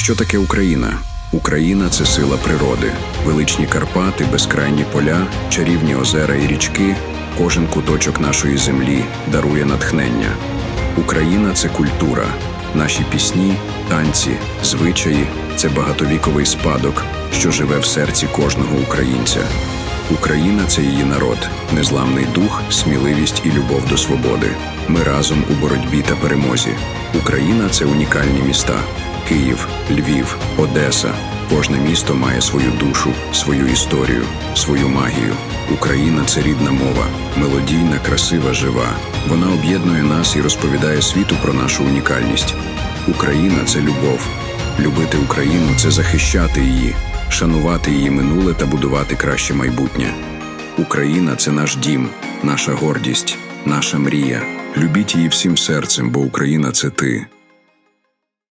Що таке Україна? Україна це сила природи, величні Карпати, безкрайні поля, чарівні озера і річки. Кожен куточок нашої землі дарує натхнення. Україна це культура, наші пісні, танці, звичаї це багатовіковий спадок, що живе в серці кожного українця. Україна це її народ, незламний дух, сміливість і любов до свободи. Ми разом у боротьбі та перемозі. Україна це унікальні міста: Київ, Львів, Одеса. Кожне місто має свою душу, свою історію, свою магію. Україна це рідна мова, мелодійна, красива, жива. Вона об'єднує нас і розповідає світу про нашу унікальність. Україна це любов. Любити Україну це захищати її, шанувати її минуле та будувати краще майбутнє. Україна це наш дім, наша гордість, наша мрія. Любіть її всім серцем, бо Україна це ти.